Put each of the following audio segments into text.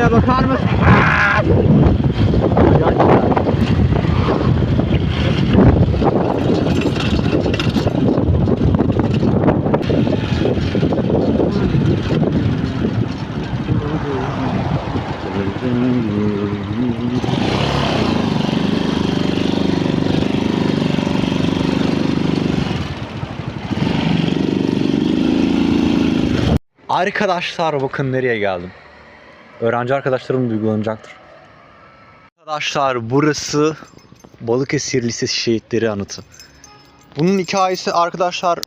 manzaraya bakar mısın? Arkadaşlar bakın nereye geldim. Öğrenci arkadaşlarım duygulanacaktır. Arkadaşlar burası Balıkesir Lisesi Şehitleri Anıtı. Bunun hikayesi arkadaşlar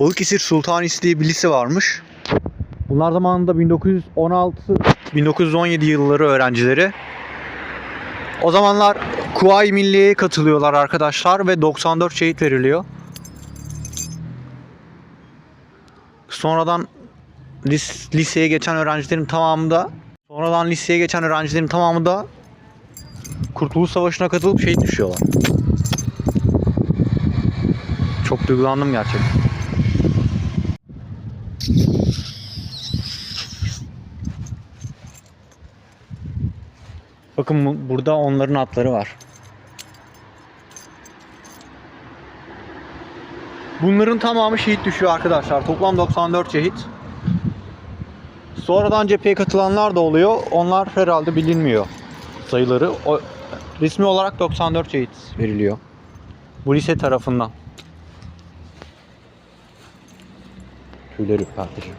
Balıkesir Sultanisi diye bir lise varmış. Bunlar zamanında 1916-1917 yılları öğrencileri. O zamanlar Kuvayi Milliye'ye katılıyorlar arkadaşlar ve 94 şehit veriliyor. Sonradan lis- liseye geçen öğrencilerin tamamı da sonradan liseye geçen öğrencilerin tamamı da Kurtuluş Savaşı'na katılıp şehit düşüyorlar. Çok duygulandım gerçekten. Bakın bu- burada onların atları var. Bunların tamamı şehit düşüyor arkadaşlar. Toplam 94 şehit. Sonradan cepheye katılanlar da oluyor. Onlar herhalde bilinmiyor sayıları. O, resmi olarak 94 şehit veriliyor. Bu lise tarafından. Tüyler ürpertici.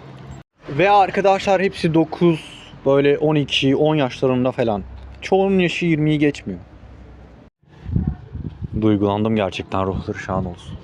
Ve arkadaşlar hepsi 9 böyle 12 10 yaşlarında falan. Çoğunun yaşı 20'yi geçmiyor. Duygulandım gerçekten ruhları şan olsun.